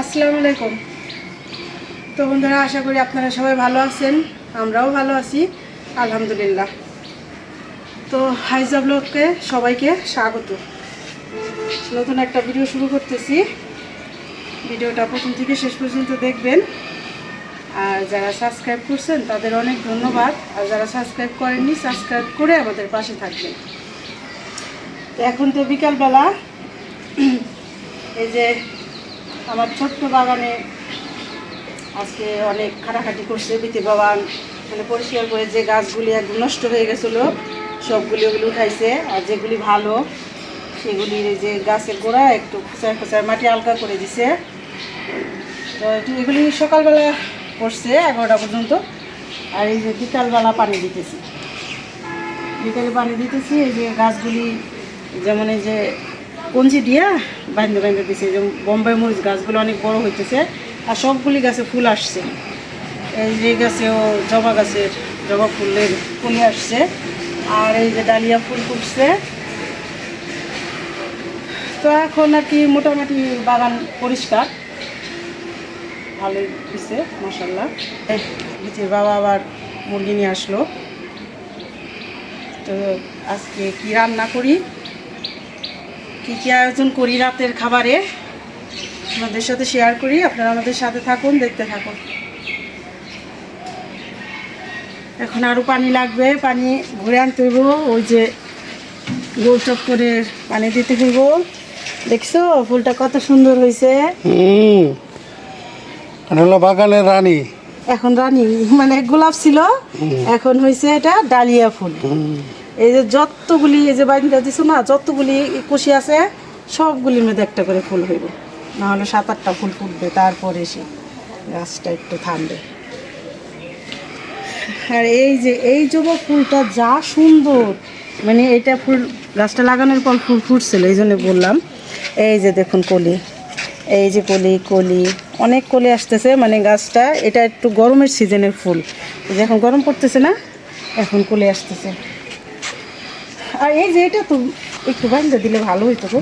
আসসালামু আলাইকুম। তো বন্ধুরা, আশা করি আপনারা সবাই ভালো আছেন, আমরাও ভালো আছি, আলহামদুলিল্লাহ। তো হাইজা ব্লগকে সবাইকে স্বাগত। নতুন একটা ভিডিও শুরু করতেছি। ভিডিওটা প্রথম থেকে শেষ পর্যন্ত দেখবেন। আর যারা সাবস্ক্রাইব করছেন, তাদের অনেক ধন্যবাদ। আর যারা সাবস্ক্রাইব করেননি, সাবস্ক্রাইব করে আমাদের পাশে থাকবেন। এখন তো বিকালবেলা। এই যে আমার ছোট্ট বাগানে আজকে অনেক খাটাখাটি করছে বিতি বাগান মানে পরিষ্কার করে যে গাছগুলি একদম নষ্ট হয়ে গেছিল, সবগুলি ওগুলি উঠাইছে, আর যেগুলি ভালো সেগুলি যে গাছের গোড়া একটু খোঁচায় খোঁচায় মাটি হালকা করে দিছে। তো এগুলি সকালবেলা করছে, এগারোটা পর্যন্ত। আর এই যে বিকালবেলা পানি দিতেছি। বিকালে পানি দিতেছি, এই যে গাছগুলি যেমন এই যে কঞ্চি দিয়া বান্ধে বান্ধে দিছে যেমন বোম্বাই মরিচ গাছগুলো অনেক বড় হইতেছে, আর সবগুলি গাছে ফুল আসছে। এই যে গাছেও জবা গাছের, জবা ফুলের ফুলে আসছে, আর এই যে ডালিয়া ফুল ফুটছে। তো এখন আর কি মোটামুটি বাগান পরিষ্কার। ভালোই দিছে মশাল্লা বিচির বাবা আবার মুরগি নিয়ে আসলো। তো আজকে কি রান্না করি? কি কি আয়োজন করি রাতের খাবারে আপনাদের সাথে শেয়ার করি আপনারা আমাদের সাথে থাকুন দেখতে থাকুন। এখন আরও পানি লাগবে পানি ঘুরে আনতে হইব ওই যে গোল চপ করে পানি দিতে হইব। দেখছ ফুলটা কত সুন্দর হয়েছে হলো বাগানের রানী। এখন রানী মানে গোলাপ ছিল এখন হয়েছে এটা ডালিয়া ফুল। এই যে যতগুলি এই যে বাইন্দা দিছো না, যতগুলি কুশি আছে, সবগুলির মধ্যে একটা করে ফুল হইব। নাহলে সাত আটটা ফুল ফুটবে, তারপরে সে গাছটা একটু থামবে। আর এই যে, এই জবা ফুলটা যা সুন্দর। মানে এটা ফুল, গাছটা লাগানোর পর ফুল ফুটছিল, এই জন্য বললাম। এই যে দেখুন কলি, এই যে কলি কলি, অনেক কলি আসতেছে। মানে গাছটা, এটা একটু গরমের সিজনের ফুল। এখন গরম পড়তেছে না, এখন কলি আসতেছে। আর এই যে এটা তো একটু বান্ধে দিলে ভালো হইতো গো।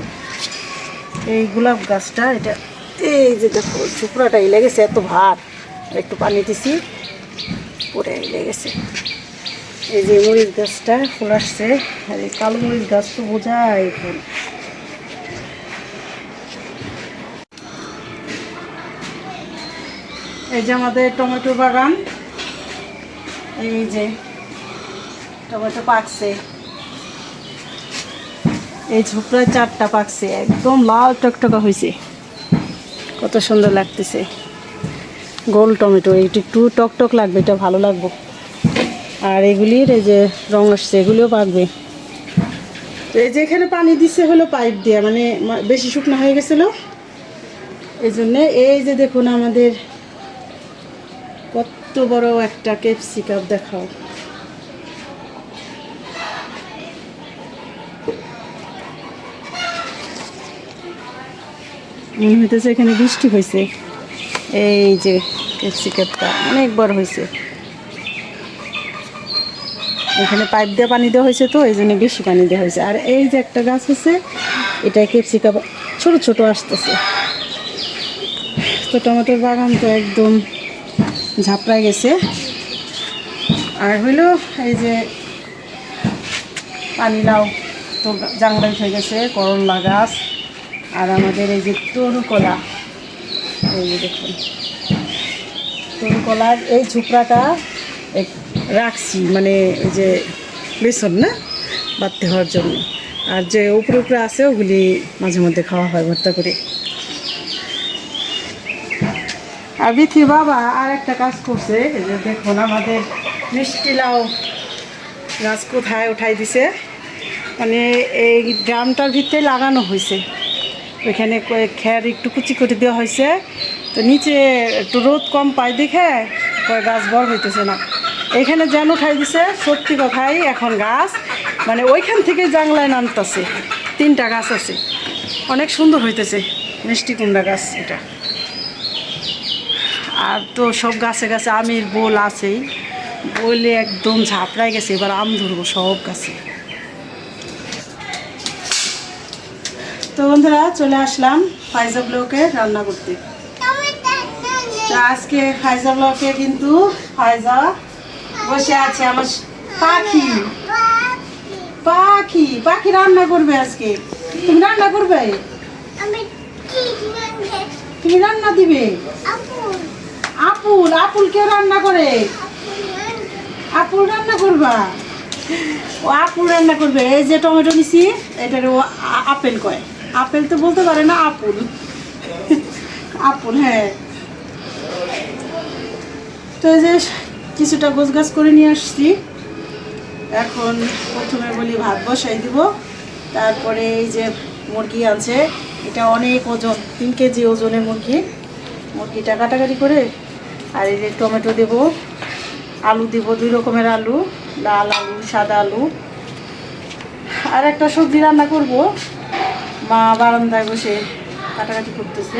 এই গোলাপ গাছটা, এটা, এই যে দেখো ঝুপড়াটা লেগেছে, এত ভার। একটু পানি দিছি পরে লেগেছে। এই যে মরিচ গাছটা ফুল আসছে, আর এই কালো মরিচ গাছ তো বোঝায় এখন এই যে আমাদের টমেটো বাগান, এই যে টমেটো পাকছে। এই ঝোপড়ায় চারটা পাকছে, একদম লাল টকটকা হয়েছে কত সুন্দর লাগতেছে। গোল টমেটো, এইটা একটু টক টক লাগবে, এটা ভালো লাগবে। আর এগুলির এই যে রং আসছে, এগুলিও পাকবে। তো এই যে এখানে পানি দিচ্ছে হলো পাইপ দিয়ে মানে বেশি শুকনো হয়ে গেছিল। এই জন্যে এই যে দেখুন আমাদের কত বড় একটা ক্যাপসিকাম, দেখাও। মনে হইতেছে এখানে বৃষ্টি হয়েছে এই যে ক্যাপসিকামটা অনেক বড় হয়েছে এখানে পাইপ দিয়ে পানি দেওয়া হয়েছে তো এই জন্য বেশি পানি দেওয়া হয়েছে আর এই যে একটা গাছ আছে, এটা ক্যাপসিকাম ছোট ছোট আসতেছে। তো টমেটোর বাগান তো একদম ঝাপড়ায় গেছে। আর হইল এই যে পানি লাউ তো জাংলা উঠে গেছে, করলা গাছ। আর আমাদের এই যে তরু কলা এই যে দেখুন। তরু কলার এই ঝুপড়াটা এক- রাখছি মানে যে বেসন না, বাড়তে হওয়ার জন্য। আর যে উপরে উপরে আছে, ওগুলি মাঝে মধ্যে খাওয়া হয়, ভর্তা করে। আর বিথি বাবা আর একটা কাজ করছে যে দেখুন আমাদের মিষ্টি লাউ গাছ কোথায় উঠাই দিছে। মানে এই ড্রামটার ভিতরে লাগানো হয়েছে। ওইখানে খ্যার একটু কুচি করে দেওয়া হয়েছে। তো নিচে একটু রোদ কম পাই দেখে কয় গাছ বড় হইতেছে না। এখানে যেন খাই দিছে, সত্যি কথাই এখন গাছ মানে ওইখান থেকে জাংলায় নামতেছে। তিনটা গাছ আছে। অনেক সুন্দর হইতেছে, মিষ্টি কুমড়া গাছ এটা। আর তো সব গাছে গাছে আমের বোল আছেই। বলে একদম ঝাপড়ায় গেছে, এবার আম ধরবো সব গাছে। তো বন্ধুরা, চলে আসলাম ফাইজা ব্লকে রান্না করতে। আজকে ফাইজা ব্লকে কিন্তু ফাইজা বসে আছে, আমার পাখি। পাখি পাখি রান্না করবে আজকে। তুমি রান্না করবে? তুমি রান্না দিবে? আপুল আপুল কে রান্না করে? আপুল রান্না করবা? ও আপুল রান্না করবে, এই যে টমেটো নিছি, এটার ও আপেল কয়। আপেল তো বলতে পারে না আপুল আপুল হ্যাঁ। তো এই যে কিছুটা গোছ গাছ করে নিয়ে আসছি। এখন প্রথমে বলি ভাত বসাই দিব। তারপরে এই যে মুরগি আছে, এটা অনেক ওজন, তিন কেজি ওজনের মুরগি। মুরগিটা কাটাকাটি করে, আর এই যে টমেটো দেব, আলু দিব, দুই রকমের আলু, লাল আলু, সাদা আলু। আর একটা সবজি রান্না করব। মা বারান্দায় বসে কাটাকাটি করতেছে।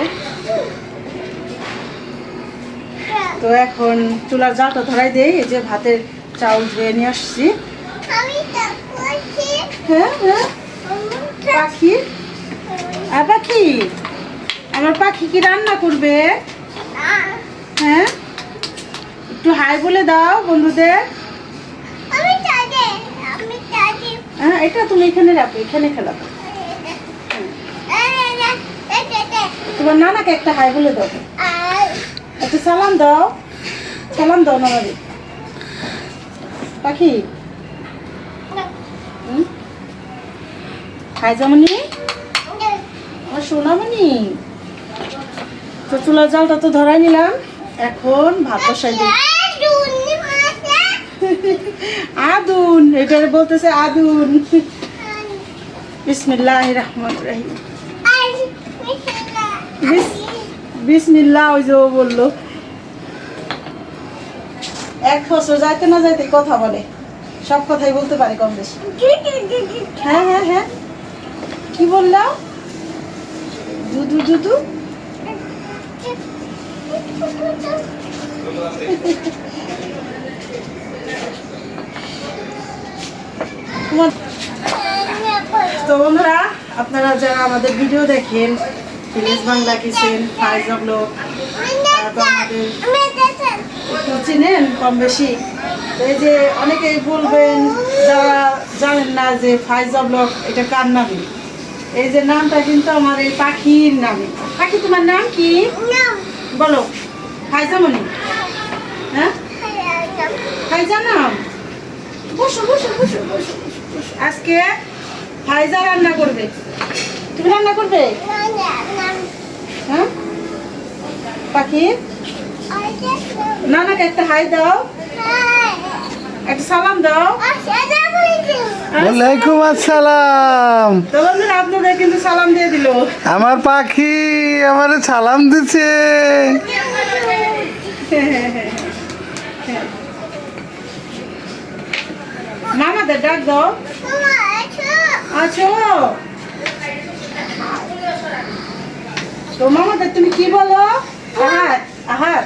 তো এখন চুলার জালটা ধরাই দেই এই যে ভাতের চাউল ধুয়ে নিয়ে আসছি। হ্যাঁ হ্যাঁ। পাখি? আর পাখি? আমার পাখি কি রান্না করবে? হ্যাঁ? একটু হাই বলে দাও বন্ধুদের। হ্যাঁ এটা তুমি এখানে রাখো এখানে খেলাবো। তোমার নানাকে একটা হাই বলে দাও। একটু সালাম দাও। সালাম দাও নানারে। পাখি? হাই জামনি। আমার সোনামণি। তো চুলার জালটা তো ধরাই নিলাম। এখন ভাত বসাই দিই। আদুন এটা বলতেছে আদুন। বিসমিল্লাহ রহমান রহিম। ওই যে বলল। এক যাইতে না যাইতে কথা বলে। সব কথাই বলতে পারে কম বেশি। হ্যাঁ হ্যাঁ হ্যাঁ। কি বললাম তো বন্ধুরা, আপনারা যারা আমাদের ভিডিও দেখেন ফিলেজ বাংলা কিচেন ফাইজা ব্লগ তারপর আমাদের একটু চিনেন কম বেশি। এই যে অনেকেই বলবেন যারা জানেন না যে ফাইজা ব্লগ এটা কার নামে? এই যে নামটা কিন্তু আমার এই পাখির নামে। পাখি তোমার নাম কি? বলো। ফাইজামণি? হ্যাঁ? ফাইজা নাম? বসো বসো বসো, বসো। আজকে ফাইজা রান্না করবে। তুমি রান্না করবে? হ্যাঁ? পাখি? নানাকে একটা হাই দাও। একটা সালাম দাও। ওয়ালাইকুম আসসালাম। তো বন্ধুরা আপনাদের কিন্তু সালাম দিয়ে দিল। আমার পাখি আমার সালাম দিছে। মামাদের ডাক দাও। আছো? তো মামাদের তুমি কি বলো? আহাত আহাত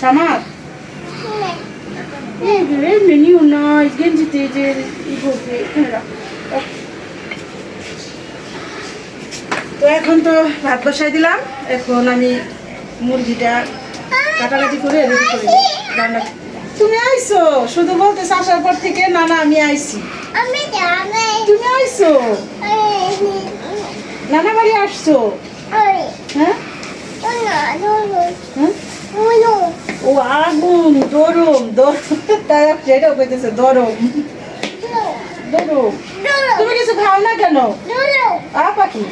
সামাদ এই মেনিউ নয় গেঞ্জিতে যে। তো এখন তো ভাত বসাই দিলাম। এখন আমি মুরগিটা কাটাকাটি করে রেডি করে। রান্না তুমি আইছো শুধু বলতেছ আসার পর থেকে না না আমি আইছি তুমি আইছো নানা বাড়ি আসছো? হ্যাঁ হ্যাঁ? ও আগুন দরম দর তাই সেটাও কইতেছে দরম। দরম। তুমি কিছু খাও না কেন? আ পাখি।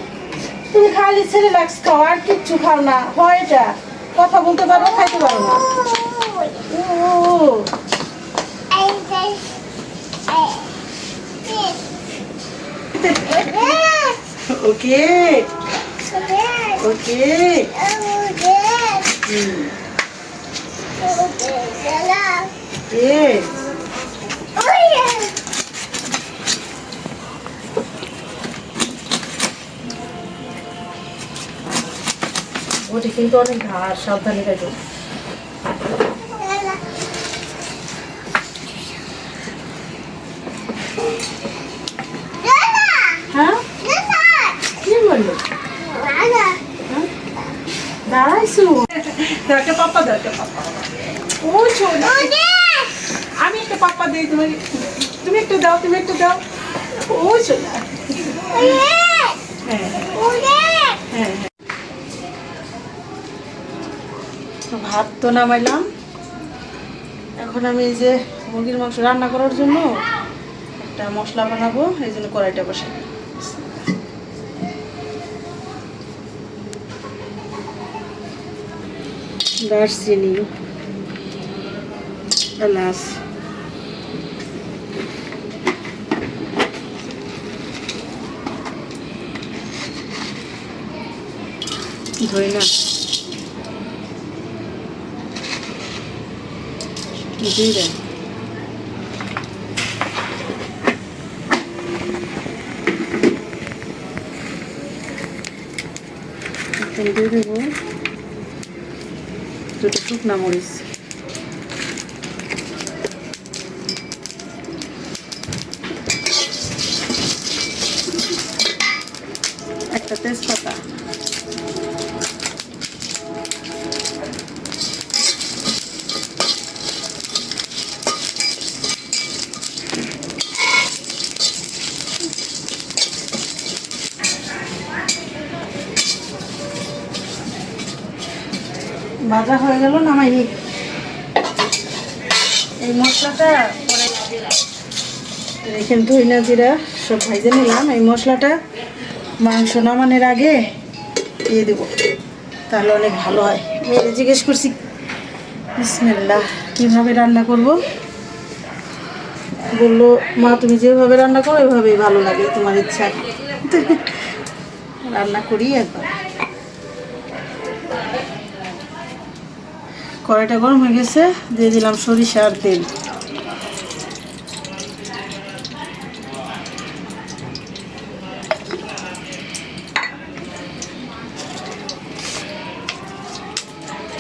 তুমি খালি ছেলে লাগস খাও আর কিচ্ছু খাও না। হয় এটা। কথা বলতে পারো খাইতে পারো না। ও ওকে ওকে. ওটি কিন্তু অনেক ঘাস সাবধানে দেখো হ্যাঁ কি বলল দাঁড়াইছো একটা পাপ্পা দাও একটা পাপ্পা ও ছোট আমি একটা পাপ্পা দিই তোমাকে তুমি একটু দাও, তুমি একটু দাও। ও ছোট হ্যাঁ হ্যাঁ। হ্যাঁ ভাত তো নামাইলাম। এখন আমি এই যে মুরগির মাংস রান্না করার জন্য একটা মশলা বানাবো, এই জন্য কড়াইটা বসে দারচিনি এলাচ। ধরে না জিরে দিয়ে দেবো। শুকনা মরিচ ভাজা হয়ে গেল নামাই নি এই মশলাটা পরে এখানে ধইনা জিরা সব ভাইজে নিলাম। এই মশলাটা মাংস নামানোর আগে দিয়ে দেবো। তাহলে অনেক ভালো হয়। মেয়েরে জিজ্ঞেস করছি, বিসমিল্লাহ, কীভাবে রান্না করব? বলল, মা, তুমি যেভাবে রান্না করো ওইভাবেই ভালো লাগে তোমার ইচ্ছা। রান্না করি একবার। কড়াইটা গরম হয়ে গেছে, দিয়ে দিলাম সরিষা আর তেল।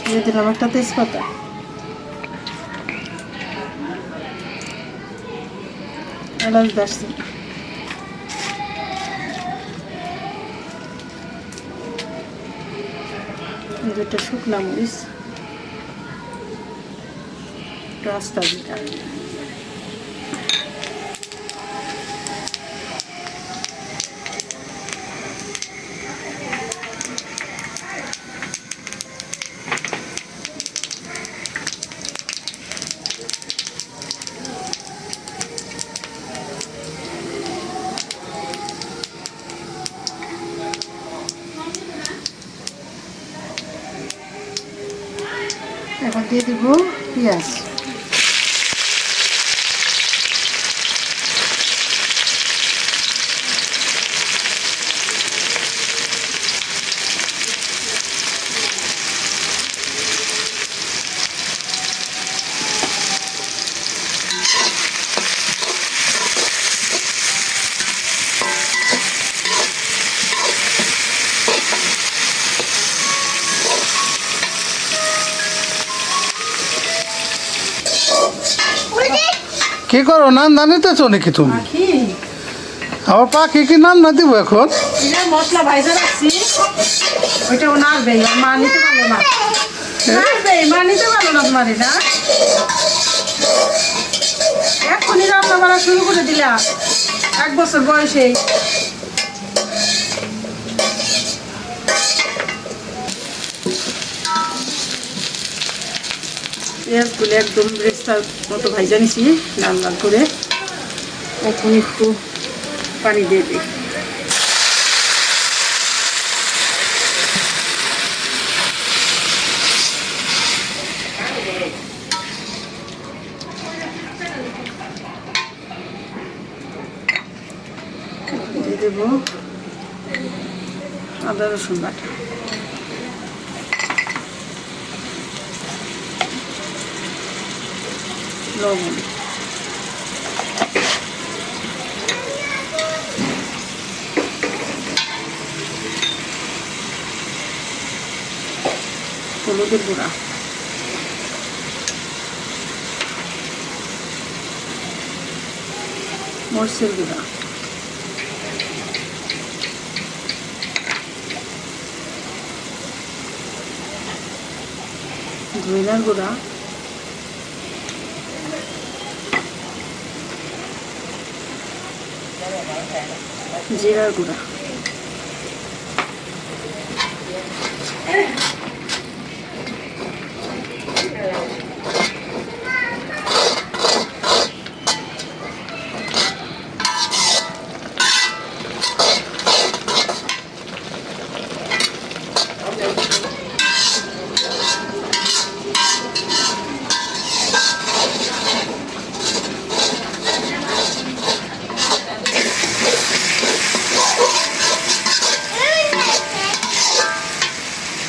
দিয়ে দিলাম একটা তেজপাতা। এলাচ দারচিনি। দুটো শুকনা মরিচ। আস্তা দিটা এখন দিয়ে দিব পেঁয়াজ কি করো নান জানিতেছ নাকি তুমি? আমার পাখি কি নাম না দিব এখন? মশলা ভাইজা রাখছি। ওইটা ও নাড়বে মা নিতে পারল না। নাড়বে মা নিতে পারল না তোমার এটা। এখনই রান্না বাড়া শুরু করে এক বছর বয়সে। পেঁয়াজগুলো একদম রেস্তার মতো ভাইজা নিছি লাল লাল করে। এখন একটু পানি দিয়ে দিই। আদা রসুন বাটা। লবণ। হলুদের গুঁড়া। মরচের গুঁড়া। ধইনার গুঁড়া। জিরার গুঁড়া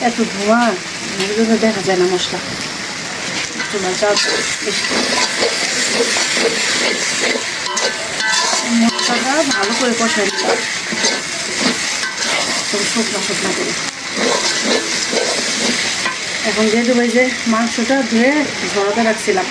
এত ধোঁয়া এগুলো দেখা যায় না মশলা। মশলাটা ভালো করে কষাই শুকনো শুকনো করে। এখন দিয়ে ভাই যে মাংসটা ধুয়ে ঝরাতে রাখছিলাম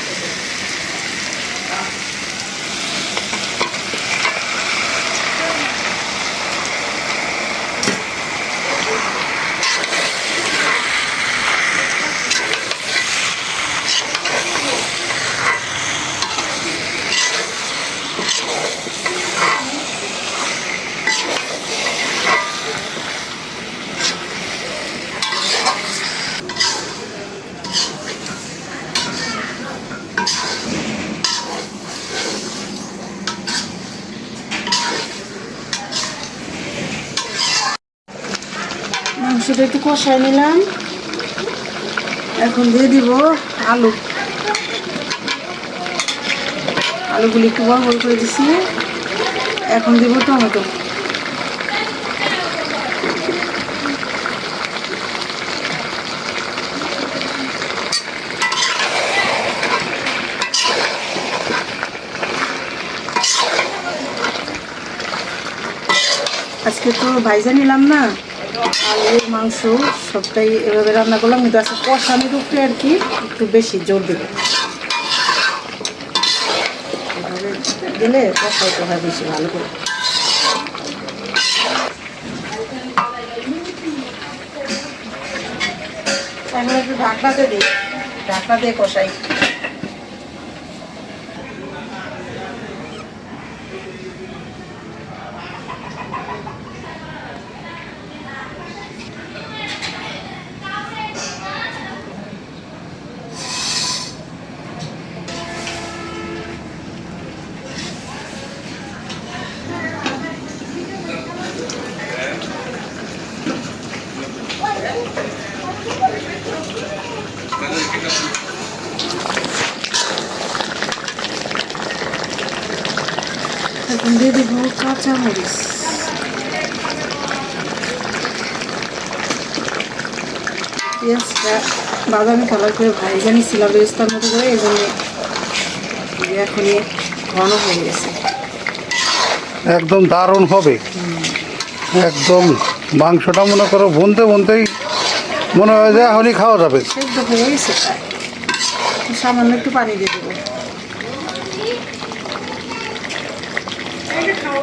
মাংসটা একটু কষাই নিলাম। এখন দিয়ে দিব আলু। আলুগুলি একটু বড় বড় করে দিছি। এখন দিব টমেটো। আজকে তো ভাইজা নিলাম না। আলু, মাংস সবটাই এভাবে রান্না করলাম, কিন্তু আজকে কষানির উপরে আর কি একটু বেশি জোর দেবে। এভাবে দিলে কষাইতে হয় বেশি ভালো করে। একটু ঢাকনাতে দিই। ঢাকনা দিয়ে কষাই। বাদামি কালার করে ভাই জানি সিলাবেস্তার মতো করে এই জন্য এখন ঘন হয়ে গেছে। একদম দারুণ হবে। একদম মাংসটা মনে করো বুনতে বুনতেই মনে হয় যে এখনই খাওয়া যাবে। সামান্য একটু পানি দিয়ে দেবো। খাওয়া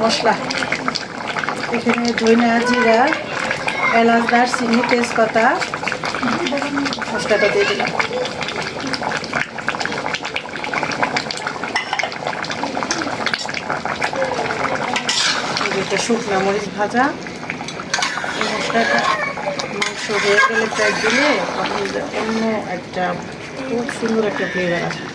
মশলা। এখানে ধইনা জিরা, এলাচ, দারচিনি, তেজপাতা, মশলাটা দিয়ে দিলাম। যে শুকনা মরিচ ভাজা। এই মশলাটা মাংস হয়ে গেলে প্রায় দিলে অন্য একটা খুব সুন্দর একটা ফ্লেভার আসে।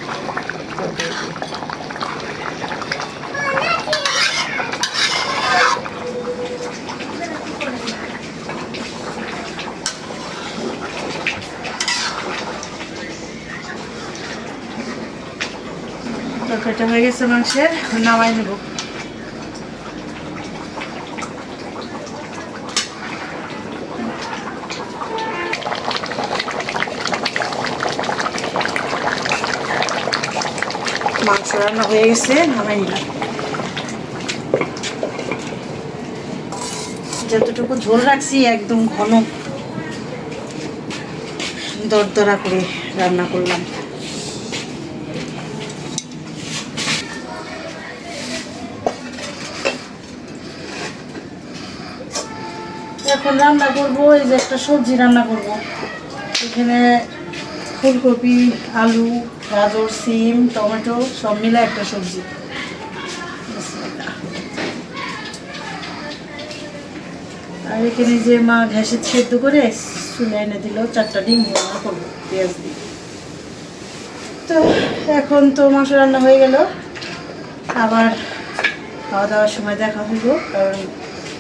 তরকারিটা হয়ে গেছে মাংসের নামাই নেব। মাংস রান্না হয়ে গেছে, নামাই নিলাম। যতটুকু ঝোল রাখছি, একদম ঘন। দরদরা করে রান্না করলাম এখন রান্না করব, এই যে একটা সবজি রান্না করব। এখানে ফুলকপি, আলু, গাজর, সিম, টমেটো সব মিলে একটা সবজি। আর এখানে যে মা ঘ্যাসে সেদ্ধ করে চুলে এনে দিল, চারটা ডিম রান্না করব, পেঁয়াজ দিয়ে। তো এখন তো মাংস রান্না হয়ে গেল। আবার খাওয়া দাওয়ার সময় দেখা হইব কারণ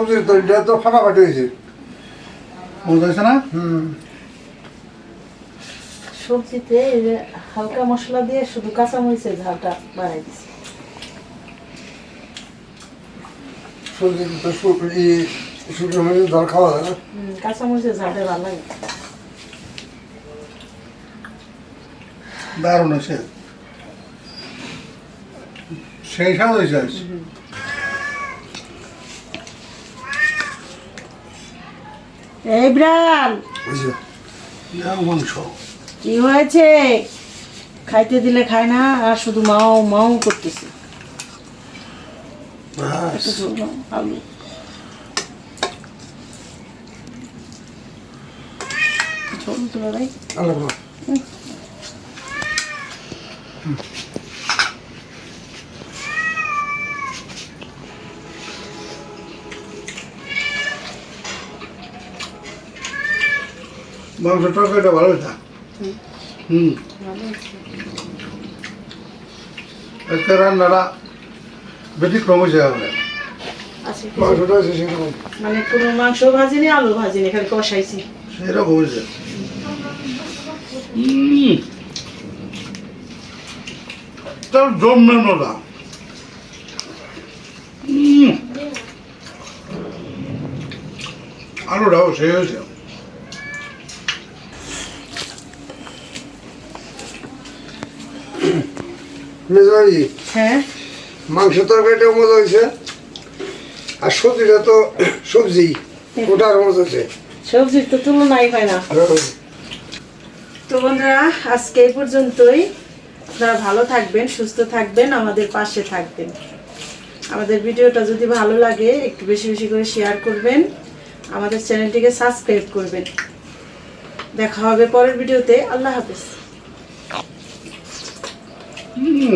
সবজির তরিটা তো ফাটাফাটি হয়েছে। বুঝতে পারছে না? হুম। সবজিতে হালকা মশলা দিয়ে শুধু কাঁচামরিচের ঝালটা বানাই দিছি। সবজি তো শু- ই শুকনো মরিচের দর খাওয়া যায় না? কাঁচামরিচের ঝালটা ভালো লাগে। দারুণ হয়েছে। সেই স্বাদ হয়েছে এই ব্রাল মাংস। কি হয়েছে? খাইতে দিলে খায় না আর শুধু মাও মাও করতেছে। আলু। ঝোল তুলে দেয়। আল্লাহ মাংস তরকারিটা ভালো হয়েছে? হুম। আজকে রান্নাটা ব্যতিক্রম হয়েছে আমাদের আচ্ছা, মাংসটা আছে সেরকম। মানে কোনো মাংস ভাজিনি আলু ভাজিনি খালি কষাইছি। সেরকম হয়েছে। হুম। তার জমে মজা হুম। আলুটাও সেই হয়েছে। হ্যাঁ। মাংস তরকারিটাও মজা হয়েছে। আর সবজিটা তো সবজি ওটার মজা হয়েছে। সবজির তো তুলনাই হয় না। তো বন্ধুরা আজকে এই পর্যন্তই। আপনারা ভালো থাকবেন সুস্থ থাকবেন আমাদের পাশে থাকবেন। আমাদের ভিডিওটা যদি ভালো লাগে একটু বেশি বেশি করে শেয়ার করবেন। আমাদের চ্যানেলটিকে সাবস্ক্রাইব করবেন। দেখা হবে পরের ভিডিওতে। আল্লাহ হাফেজ। হুম